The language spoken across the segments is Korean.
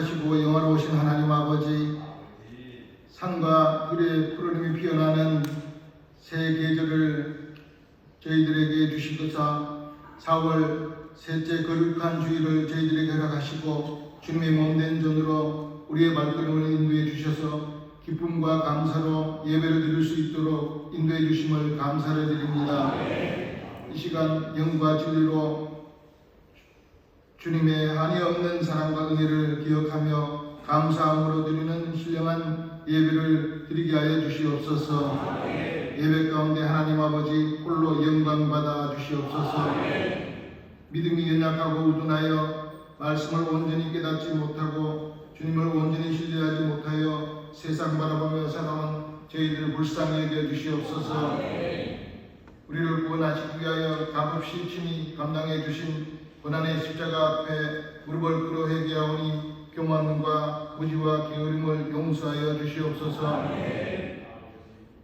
거룩하시고 영화로우신 하나님 아버지 산과 들의 푸르름이 피어나는 새 계절을 저희들에게 주시고사 4월 셋째 거룩한 주일을 저희들에게 허락하시고 주님의 몸된 전으로 우리의 발걸음을 인도해 주셔서 기쁨과 감사로 예배를 드릴 수 있도록 인도해 주심을 감사를 드립니다. 이 시간 영과 진리로 주님의 한이 없는 사랑과 은혜를 기억하며 감사함으로 드리는 신령한 예배를 드리게 하여 주시옵소서. 예배 가운데 하나님 아버지 홀로 영광 받아 주시옵소서. 믿음이 연약하고 우둔하여 말씀을 온전히 깨닫지 못하고 주님을 온전히 신뢰하지 못하여 세상 바라보며 살아온 저희들을 불쌍히 여겨 주시옵소서. 우리를 구원하시기 위하여 값없이 친히 감당해 주신 고난의 십자가 앞에 무릎을 꿇어 회개하오니 교만과 무지와 게으름을 용서하여 주시옵소서.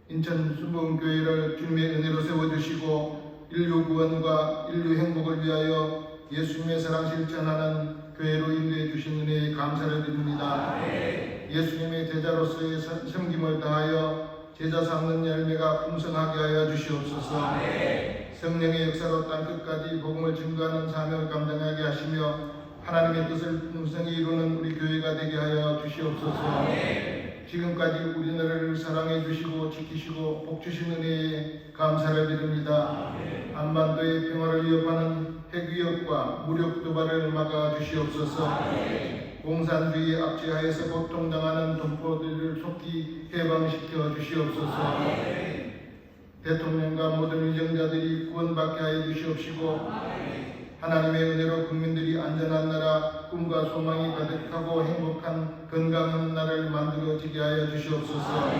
인천 순복음교회를 주님의 은혜로 세워주시고 인류 구원과 인류 행복을 위하여 예수님의 사랑 실천하는 교회로 인도해 주신 은혜에 감사를 드립니다. 예수님의 제자로서의 선- 섬김을 다하여 제자 삼는 열매가 풍성하게 하여 주시옵소서. 성령의 역사로 땅 끝까지 복음을 증거하는 사명을 감당하게 하시며 하나님의 뜻을 풍성히 이루는 우리 교회가 되게 하여 주시옵소서. 지금까지 우리나라를 사랑해 주시고 지키시고 복 주신 은혜에 감사를 드립니다. 한반도의 평화를 위협하는 핵위협과 무력 도발을 막아 주시옵소서. 공산주의 악재하에서 고통당하는 동포들을 속히 해방시켜 주시옵소서. 대통령과 모든 위정자들이 구원받게 하여 주시옵시고 하나님의 은혜로 국민들이 안전한 나라, 꿈과 소망이 가득하고 행복한 건강한 나라를 만들어지게 하여 주시옵소서.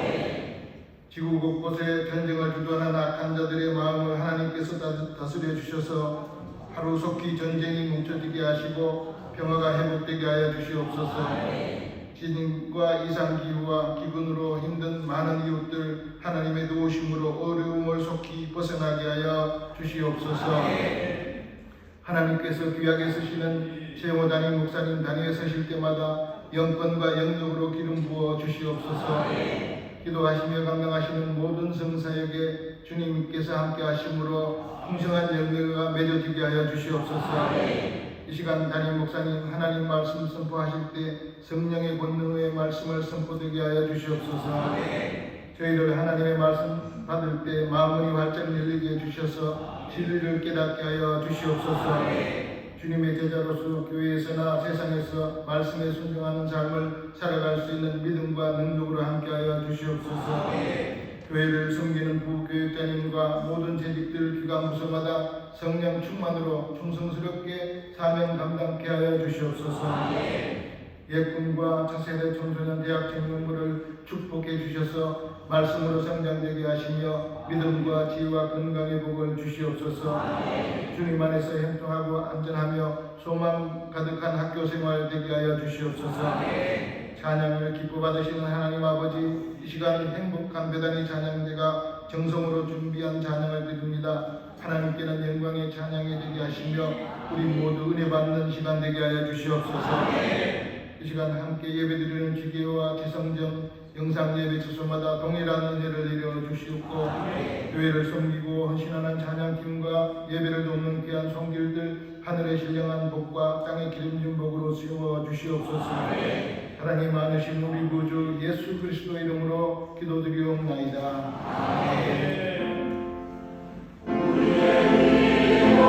지구 곳곳에 전쟁을 주도하는 악한 자들의 마음을 하나님께서 다- 다스려 주셔서 하루속히 전쟁이 멈춰지게 하시고 평화가 회복되게 하여 주시옵소서. 지진과 이상기후와 기근으로 힘든 많은 이웃들 하나님의 도우심으로 어려움을 속히 벗어나게 하여 주시옵소서. 하나님께서 귀하게 쓰시는 최호 담임 목사님 단위에 서실 때마다 영권과 영력으로 기름 부어 주시옵소서. 기도하시며 감당하시는 모든 성사에게 주님께서 함께 하심으로 풍성한 열매가 맺어지게 하여 주시옵소서. 이 시간 담임 목사님 하나님 말씀 선포하실 때 성령의 권능의 말씀을 선포되게 하여 주시옵소서. 저희를 하나님의 말씀 받을 때 마음이 활짝 열리게 해주셔서 진리를 깨닫게 하여 주시옵소서. 주님의 제자로서 교회에서나 세상에서 말씀에 순종하는 삶을 살아갈 수 있는 믿음과 능력으로 함께하여 주시옵소서. 교회를 섬기는 부교육자님과 모든 재직들 기관부서마다 성령 충만으로 충성스럽게 사명 감당케 하여 주시옵소서. 예쁨과 차세대 청소년 대학생 연구를 축복해 주셔서 말씀으로 성장되게 하시며 믿음과 지혜와 건강의 복을 주시옵소서. 주님 안에서 형통하고 안전하며 소망 가득한 학교 생활 되게 하여 주시옵소서. 찬양을 기뻐 받으시는 하나님 아버지 이 시간 행복한 배단의 찬양대가 정성으로 준비한 찬양을 드립니다. 하나님께는 영광의 찬양이 되게 하시며 우리 모두 은혜 받는 시간 되게 하여 주시옵소서. 이 시간 함께 예배드리는 지교와 지성정 영상 예배 주소마다 동일한 은혜를 내려 주시옵고 교회를 섬기고 헌신하는 찬양팀과 예배를 돕는 귀한 성길들 하늘의 신령한 복과 땅의 기름진 복으로 세워 주시옵소서 사랑이 많으신 우리 구주 예수 그리스도 이름으로 기도드리옵나이다 아멘. 우리의